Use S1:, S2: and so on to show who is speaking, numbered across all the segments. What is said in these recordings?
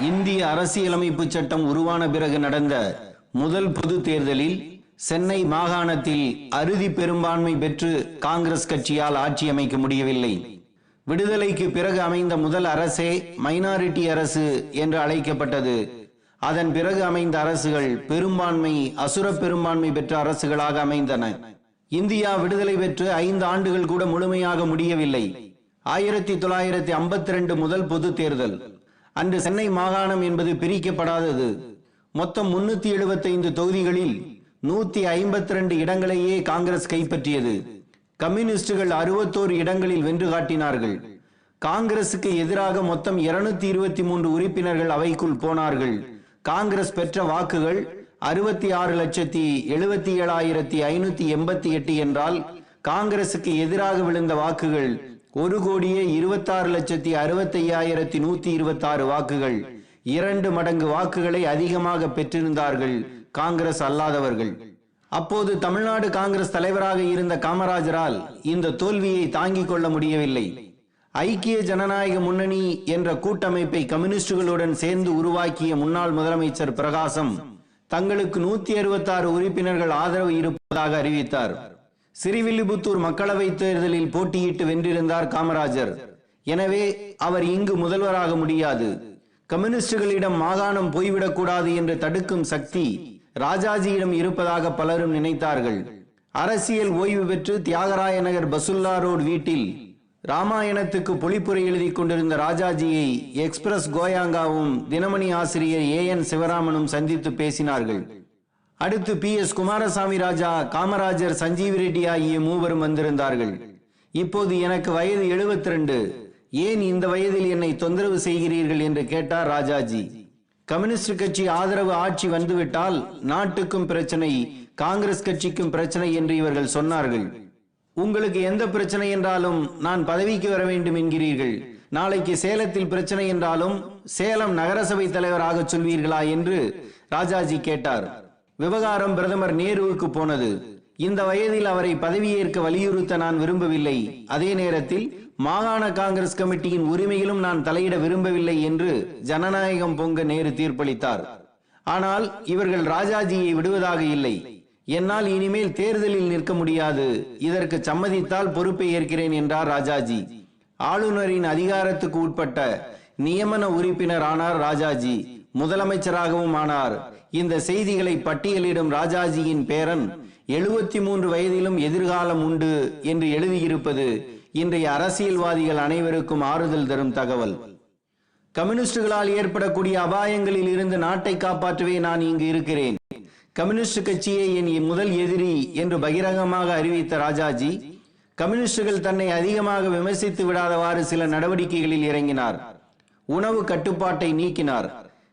S1: இந்திய அரசியலமைப்பு சட்டம் உருவான பிறகு நடந்த முதல் பொது தேர்தலில் சென்னை மாகாணத்தில் அறுதி பெரும்பான்மை பெற்று காங்கிரஸ் கட்சியால் ஆட்சி அமைக்க முடியவில்லை. விடுதலைக்கு பிறகு அமைந்த முதல் அரசே மைனாரிட்டி அரசு என்று அழைக்கப்பட்டது. அதன் பிறகு அமைந்த அரசுகள் பெரும்பான்மை அசுர பெரும்பான்மை பெற்ற அரசுகளாக அமைந்தன. இந்தியா விடுதலை பெற்று ஐந்து ஆண்டுகள் கூட முழுமையாக முடியவில்லை. ஆயிரத்தி தொள்ளாயிரத்தி ஐம்பத்தி ரெண்டு முதல் பொது தேர்தல். அன்று சென்னை மாகாணம் என்பது பிரிக்கப்படாதது. மொத்தம் முன்னூத்தி எழுபத்தைந்து தொகுதிகளில் நூத்தி ஐம்பத்தி ரெண்டு இடங்களையே காங்கிரஸ் கைப்பற்றியது. கம்யூனிஸ்டுகள் அறுபத்தோரு இடங்களில் வென்று காட்டினார்கள். காங்கிரசுக்கு எதிராக மொத்தம் இருநூத்தி இருபத்தி மூன்று உறுப்பினர்கள் அவைக்குள் போனார்கள். காங்கிரஸ் பெற்ற வாக்குகள் அறுபத்தி ஆறு லட்சத்தி எழுபத்தி ஏழாயிரத்தி ஐநூத்தி எண்பத்தி எட்டு என்றால் காங்கிரசுக்கு எதிராக விழுந்த வாக்குகள் ஒரு கோடியே இருபத்தாறு லட்சத்தி அறுபத்தி ஐயாயிரத்தி நூத்தி இருபத்தாறு வாக்குகள். இரண்டு மடங்கு வாக்குகளை அதிகமாக பெற்றிருந்தார்கள் காங்கிரஸ் அல்லாதவர்கள். அப்போது தமிழ்நாடு காங்கிரஸ் தலைவராக இருந்த காமராஜரால் இந்த தோல்வியை தாங்கிக் கொள்ள முடியவில்லை. ஐக்கிய ஜனநாயக முன்னணி என்ற கூட்டமைப்பை கம்யூனிஸ்டுகளுடன் சேர்ந்து உருவாக்கிய முன்னாள் முதலமைச்சர் பிரகாசம் தங்களுக்கு நூத்தி அறுபத்தாறு உறுப்பினர்கள் ஆதரவு இருப்பதாக அறிவித்தார். சிறிவில்லிபுத்தூர் மக்களவை தேர்தலில் போட்டியிட்டு வென்றிருந்தார் காமராஜர். எனவே அவர் இங்கு முதல்வராக முடியாது. கம்யூனிஸ்டுகளிடம் மாகாணம் போய்விடக்கூடாது என்று தடுக்கும் சக்தி ராஜாஜியிடம் இருப்பதாக பலரும் நினைத்தார்கள். அரசியல் ஓய்வு பெற்று தியாகராய நகர் பசுல்லா ரோடு வீட்டில் ராமாயணத்துக்கு பொழிப்புரை எழுதி கொண்டிருந்த ராஜாஜியை எக்ஸ்பிரஸ் கோயாங்காவும் தினமணி ஆசிரியர் ஏ என் சிவராமனும் சந்தித்து பேசினார்கள். அடுத்து பி எஸ் குமாரசாமி ராஜா காமராஜர் சஞ்சீவ் ரெட்டி ஆகிய மூவரும் வந்திருந்தார்கள். இப்போது எனக்கு வயது 72 ஏன் இந்த வயதில் என்னை தொந்தரவு செய்கிறீர்கள் என்று கேட்டார் ராஜாஜி. கம்யூனிஸ்ட் கட்சி ஆதரவு ஆட்சி வந்துவிட்டால் நாட்டுக்கும் பிரச்சனை காங்கிரஸ் கட்சிக்கும் பிரச்சனை என்று இவர்கள் சொன்னார்கள். உங்களுக்கு எந்த பிரச்சனை என்றாலும் நான் பதவிக்கு வர வேண்டும் என்கிறீர்கள். நாளைக்கு சேலத்தில் பிரச்சனை என்றாலும் சேலம் நகரசபை தலைவராக சொல்வீர்களா என்று ராஜாஜி கேட்டார். விவகாரம் பிரதமர் நேருவுக்கு போனது. இந்த வயதில் அவரை பதவியேற்க வலியுறுத்த நான் விரும்பவில்லை. அதே நேரத்தில் மாகாண காங்கிரஸ் கமிட்டியின் உரிமையிலும் நான் தலையிட விரும்பவில்லை என்று ஜனநாயகம் பொங்க நேரு தீர்ப்பளித்தார். ஆனால் இவர்கள் ராஜாஜியை விடுவதாக இல்லை. என்னால் இனிமேல் தேர்தலில் நிற்க முடியாது. இதற்கு சம்மதித்தால் பொறுப்பை ஏற்கிறேன் என்றார் ராஜாஜி. ஆளுநரின் அதிகாரத்துக்கு உட்பட்ட நியமன உறுப்பினர் ஆனார் ராஜாஜி. முதலமைச்சராகவும் ஆனார் இந்த செய்திகளை பட்டியலிடும் ராஜாஜியின் பேரன் எழுபத்தி மூன்று வயதிலும் எதிர்காலம் உண்டு என்று எழுதியிருப்பது இன்றைய அரசியல்வாதிகள் அனைவருக்கும் ஆறுதல் தரும் தகவல். கம்யூனிஸ்டுகளால் ஏற்படக்கூடிய அபாயங்களில் இருந்து நாட்டை காப்பாற்றவே நான் இங்கு இருக்கிறேன். கம்யூனிஸ்ட் கட்சியை என் முதல் எதிரி என்று பகிரங்கமாக அறிவித்த ராஜாஜி கம்யூனிஸ்டுகள் தன்னை அதிகமாக விமர்சித்து விடாதவாறு சில நடவடிக்கைகளில் இறங்கினார். உணவு கட்டுப்பாட்டை நீக்கினார்.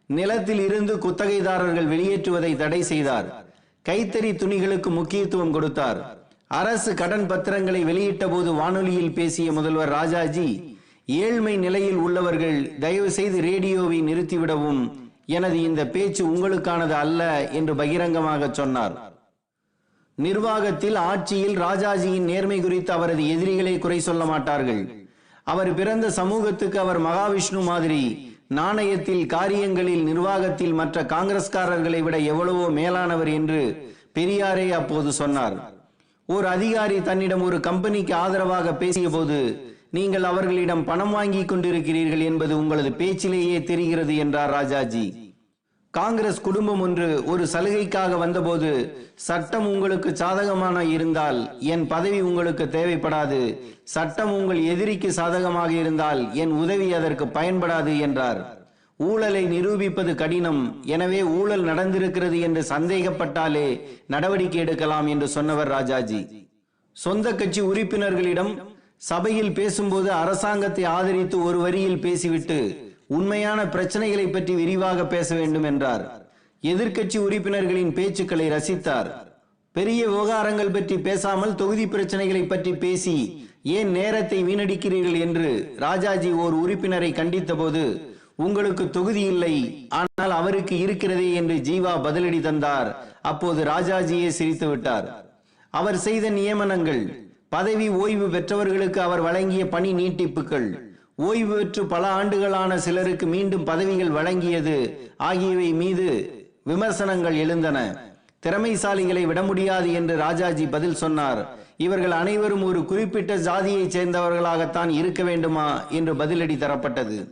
S1: நிலத்தில் இருந்து குத்தகைதாரர்கள் வெளியேற்றுவதை தடை செய்தார். கைத்தறி துணிகளுக்கு முக்கியத்துவம் கொடுத்தார். அரசு கடன் பத்திரங்களை வெளியிட்ட போது வானொலியில் பேசிய முதல்வர் ராஜாஜி ஏழ்மை நிலையில் உள்ளவர்கள் தயவு செய்து ரேடியோவை நிறுத்திவிடவும் எனது இந்த பேச்சு உங்களுக்கானது அல்ல என்று பகிரங்கமாக சொன்னார். நிர்வாகத்தில் ஆட்சியில் ராஜாஜியின் நேர்மை குறித்து அவரது எதிரிகளை குறை சொல்ல மாட்டார்கள். அவர் பிறந்த சமூகத்துக்கு அவர் மகாவிஷ்ணு மாதிரி நாணயத்தில் காரியங்களில் நிர்வாகத்தில் மற்ற காங்கிரஸ்காரர்களை விட எவ்வளவோ மேலானவர் என்று பெரியாரே அப்போது சொன்னார். ஒரு அதிகாரி தன்னிடம் ஒரு கம்பெனிக்கு ஆதரவாக பேசிய போது நீங்கள் அவர்களிடம் பணம் வாங்கி கொண்டிருக்கிறீர்கள் என்பது உங்களது பேச்சிலேயே தெரிகிறது என்றார் ராஜாஜி. காங்கிரஸ் குடும்பம் ஒன்று ஒரு சலுகைக்காக வந்தபோது சட்டம் உங்களுக்கு சாதகமான இருந்தால் என் பதவி உங்களுக்கு தேவைப்படாது. சட்டம் உங்கள் எதிரிக்கு சாதகமாக இருந்தால் என் உதவி அதற்கு பயன்படாது என்றார். ஊழலை நிரூபிப்பது கடினம். எனவே ஊழல் நடந்திருக்கிறது என்று சந்தேகப்பட்டாலே நடவடிக்கை எடுக்கலாம் என்று சொன்னவர் ராஜாஜி. சொந்த கட்சி உறுப்பினர்களிடம் சபையில் பேசும்போது அரசாங்கத்தை ஆதரித்து ஒரு வரியில் பேசிவிட்டு உண்மையான பிரச்சனைகளை பற்றி விரிவாக பேச வேண்டும் என்றார். எதிர்க்கட்சி உறுப்பினர்களின் பேச்சுக்களை ரசித்தார். பெரிய விவகாரங்கள் பற்றி பேசாமல் தொகுதி பிரச்சனைகளை பற்றி பேசி ஏன் நேரத்தை வீணடிக்கிறீர்கள்? என்று ராஜாஜி ஓர் உறுப்பினரை கண்டித்த போது உங்களுக்கு தொகுதி இல்லை ஆனால் அவருக்கு இருக்கிறதே என்று ஜீவா பதிலடி தந்தார். அப்போது ராஜாஜியே சிரித்து விட்டார். அவர் செய்த நியமனங்கள் பதவி ஓய்வு பெற்றவர்களுக்கு அவர் வழங்கிய பணி நீட்டிப்புகள் ஓய்வு பெற்று பல ஆண்டுகளான சிலருக்கு மீண்டும் பதவிகள் வழங்கியது. ஆகியவை மீது விமர்சனங்கள் எழுந்தன. திறமைசாலிகளை விட முடியாது என்று ராஜாஜி பதில் சொன்னார். இவர்கள் அனைவரும் ஒரு குறிப்பிட்ட ஜாதியைச் சேர்ந்தவர்களாகத்தான் இருக்க வேண்டுமா என்று பதிலடி தரப்பட்டது.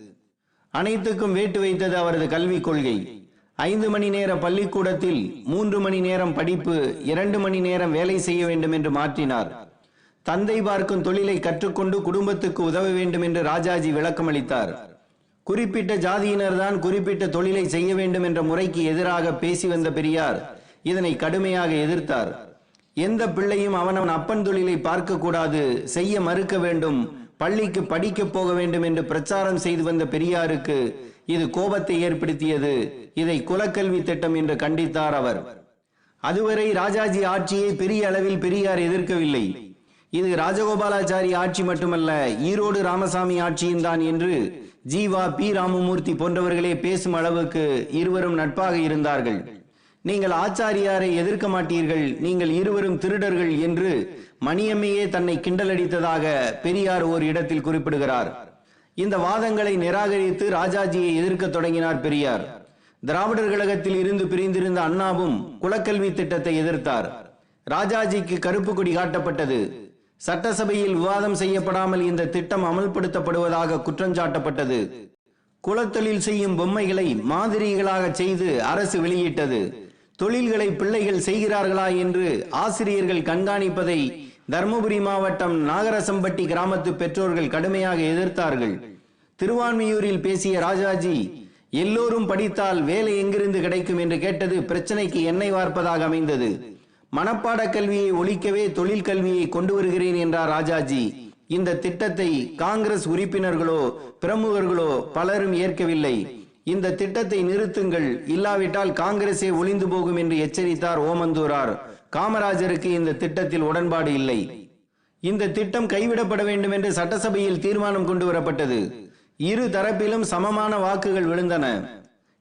S1: அனைத்துக்கும் வேட்டு வைத்தது அவரது கல்விக் கொள்கை. ஐந்து மணி நேர பள்ளிக்கூடத்தில் மூன்று மணி நேரம் படிப்பு இரண்டு மணி நேரம் வேலை செய்ய வேண்டும் என்று மாற்றினார். தந்தை பார்க்கும் தொழிலை கற்றுக்கொண்டு குடும்பத்துக்கு உதவ வேண்டும் என்று ராஜாஜி விளக்கமளித்தார் குறிப்பிட்ட ஜாதியினர்தான் குறிப்பிட்ட தொழிலை செய்ய வேண்டும் என்ற முறைக்கு எதிராக பேசி வந்த பெரியார் இதனை கடுமையாக எதிர்த்தார். எந்த பிள்ளையும் அவனவன் அப்பன் தொழிலை பார்க்க கூடாது செய்ய மறுக்க வேண்டும் பள்ளிக்கு படிக்க போக வேண்டும் என்று பிரச்சாரம் செய்து வந்த பெரியாருக்கு இது கோபத்தை ஏற்படுத்தியது. இதை குலக்கல்வி திட்டம் என்று கண்டித்தார் அவர். அதுவரை ராஜாஜி ஆட்சியை பெரிய அளவில் பெரியார் எதிர்க்கவில்லை. இது ராஜகோபாலாச்சாரி ஆட்சி மட்டுமல்ல ஈரோடு ராமசாமி ஆட்சியும் தான் என்று ஜீவா பி ராமமூர்த்தி போன்றவர்களே பேசும் அளவுக்கு இருவரும் நட்பாக இருந்தார்கள். நீங்கள் ஆச்சாரியாரை எதிர்க்க மாட்டீர்கள் நீங்கள் இருவரும் திருடர்கள் என்று மணியம்மையே தன்னை கிண்டலடித்ததாக பெரியார் ஓர் இடத்தில் குறிப்பிடுகிறார். இந்த வாதங்களை நிராகரித்து ராஜாஜியை எதிர்க்க தொடங்கினார் பெரியார். திராவிடர் கழகத்தில் இருந்து பிரிந்திருந்த அண்ணாவும் குலக்கல்வி திட்டத்தை எதிர்த்தார். ராஜாஜிக்கு கருப்பு கொடி காட்டப்பட்டது. சட்டசபையில் விவாதம் செய்யப்படாமல் இந்த திட்டம் அமல்படுத்தப்படுவதாக குற்றஞ்சாட்டப்பட்டது குலத்தொழில் செய்யும் பொம்மைகளை மாதிரிகளாக செய்து அரசு வெளியிட்டது. தொழில்களை பிள்ளைகள் செய்கிறார்களா என்று ஆசிரியர்கள் கண்காணிப்பதை தர்மபுரி மாவட்டம் நாகரசம்பட்டி கிராமத்து பெற்றோர்கள் கடுமையாக எதிர்த்தார்கள். திருவான்மியூரில் பேசிய ராஜாஜி எல்லோரும் படித்தால் வேலை எங்கிருந்து கிடைக்கும்? என்று கேட்டது பிரச்சனைக்கு எண்ணெய் வார்ப்பதாக அமைந்தது. மனப்பாட கல்வியை ஒழிக்கவே தொழில் கல்வியை கொண்டு வருகிறேன் என்றார் ராஜாஜி. இந்த திட்டத்தை காங்கிரஸ் உறுப்பினர்களோ பிரமுகர்களோ பலரும் ஏற்கவில்லை. இந்த திட்டத்தை நிறுத்துங்கள் இல்லாவிட்டால் காங்கிரசே ஒளிந்து போகும் என்று எச்சரித்தார் ஓமந்தூரார். காமராஜருக்கு இந்த திட்டத்தில் உடன்பாடு இல்லை. இந்த திட்டம் கைவிடப்பட வேண்டும் என்று சட்டசபையில் தீர்மானம் கொண்டு வரப்பட்டது. இரு தரப்பிலும் சமமான வாக்குகள் விழுந்தன.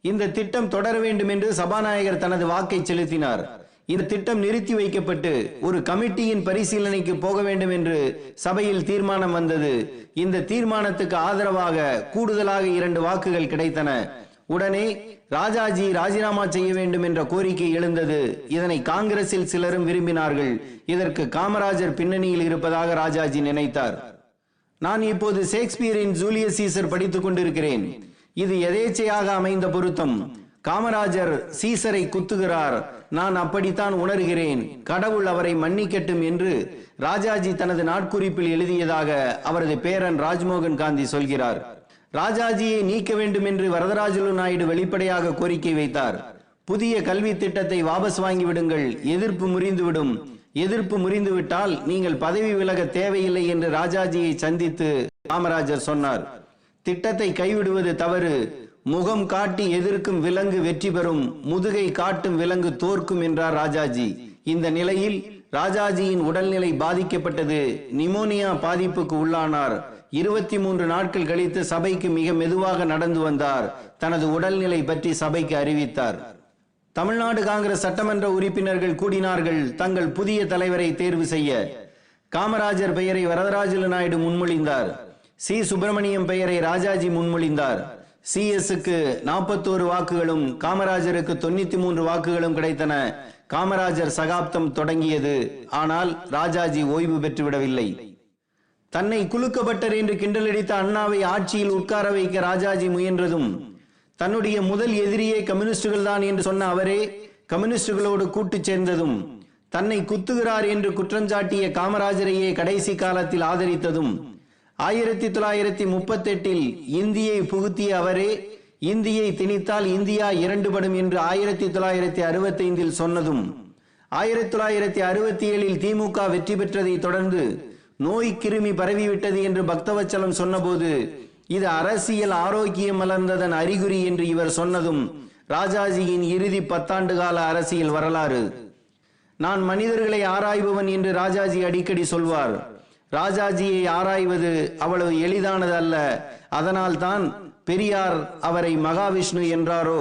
S1: இந்த திட்டம் தொடர வேண்டும் என்று சபாநாயகர் தனது வாக்கை செலுத்தினார். இந்த திட்டம் நிறுத்தி வைக்கப்பட்டு ஒரு கமிட்டியின் பரிசீலனைக்கு போக வேண்டும் என்று சபையில் தீர்மானம் வந்தது. இந்த தீர்மானத்துக்கு ஆதரவாக கூடுதலாக இரண்டு வாக்குகள் கிடைத்தன. உடனே ராஜாஜி ராஜினாமா செய்ய வேண்டும் என்ற கோரிக்கை எழுந்தது. இதனை காங்கிரசில் சிலரும் விரும்பினார்கள். இதற்கு காமராஜர் பின்னணியில் இருப்பதாக ராஜாஜி நினைத்தார். நான் இப்போது ஷேக்ஸ்பியரின் ஜூலியஸ் சீசர் படித்துக் கொண்டிருக்கிறேன். இது எதேச்சையாக அமைந்த பொருத்தம். காமராஜர் சீசரை குத்துகிறார். நான் அப்படித்தான் உணர்கிறேன். கடவுள் அவரை மன்னிக்கட்டும் என்று ராஜாஜி தனது நாட்குறிப்பில் எழுதியதாக அவரது பேரன் ராஜ்மோகன் காந்தி சொல்கிறார். ராஜாஜியை நீக்க வேண்டும் என்று வரதராஜலு நாயுடு வெளிப்படையாக கோரிக்கை வைத்தார். புதிய கல்வி திட்டத்தை வாபஸ் வாங்கிவிடுங்கள் எதிர்ப்பு முறிந்துவிடும் எதிர்ப்பு முறிந்துவிட்டால் நீங்கள் பதவி விலக தேவையில்லை என்று ராஜாஜியை சந்தித்து காமராஜர் சொன்னார். திட்டத்தை கைவிடுவது தவறு. முகம் காட்டி எதிர்க்கும் விலங்கு வெற்றி பெறும் முதுகை காட்டும் விலங்கு தோற்கும் என்றார் ராஜாஜி. இந்த நிலையில் ராஜாஜியின் உடல்நிலை பாதிக்கப்பட்டது. நிமோனியா பாதிப்புக்கு உள்ளானார். இருபத்தி மூன்று நாட்கள் கழித்து சபைக்கு மிக மெதுவாக நடந்து வந்தார். தனது உடல்நிலை பற்றி சபைக்கு அறிவித்தார். தமிழ்நாடு காங்கிரஸ் சட்டமன்ற உறுப்பினர்கள் கூடினார்கள். தங்கள் புதிய தலைவரை தேர்வு செய்ய. காமராஜர் பெயரை வரதராஜலு நாயுடு முன்மொழிந்தார். சி. சுப்பிரமணியம் பெயரை ராஜாஜி முன்மொழிந்தார். சிஎஸ்க்கு நாற்பத்தோரு வாக்குகளும் காமராஜருக்கு தொண்ணூத்தி மூன்று வாக்குகளும் கிடைத்தன. காமராஜர் சகாப்தம் தொடங்கியது. ஆனால் ராஜாஜி ஓய்வு பெற்றுவிடவில்லை. தன்னை குலுக்கப்பட்டர் என்று கிண்டலடித்த அண்ணாவை ஆட்சியில் உட்கார வைக்க ராஜாஜி முயன்றதும் தன்னுடைய முதல் எதிரியே கம்யூனிஸ்டுகள் தான் என்று சொன்ன அவரே கம்யூனிஸ்டுகளோடு கூட்டு சேர்ந்ததும் தன்னை குத்துகிறார் என்று குற்றஞ்சாட்டிய காமராஜரையே கடைசி காலத்தில் ஆதரித்ததும் ஆயிரத்தி தொள்ளாயிரத்தி முப்பத்தெட்டில் இந்தியை புகுத்திய அவரே இந்தியை திணித்தால் இந்தியா இரண்டுபடும் என்று ஆயிரத்தி தொள்ளாயிரத்தி அறுபத்தைந்தில் சொன்னதும் ஆயிரத்தி தொள்ளாயிரத்தி அறுபத்தி ஏழில் திமுக வெற்றி பெற்றதை தொடர்ந்து நோய் கிருமி பரவிவிட்டது என்று பக்தவச்சலம் சொன்னபோது இது அரசியல் ஆரோக்கியம் மலர்ந்ததன் அறிகுறி என்று இவர் சொன்னதும் ராஜாஜியின் இறுதி பத்தாண்டு கால அரசியல் வரலாறு. நான் மனிதர்களை ஆராய்பவன் என்று ராஜாஜி அடிக்கடி சொல்வார் ராஜாஜியை ஆராய்வது அவ்வளவு எளிதானது அல்ல அதனால்தான் பெரியார் அவரை மகாவிஷ்ணு என்றாரோ?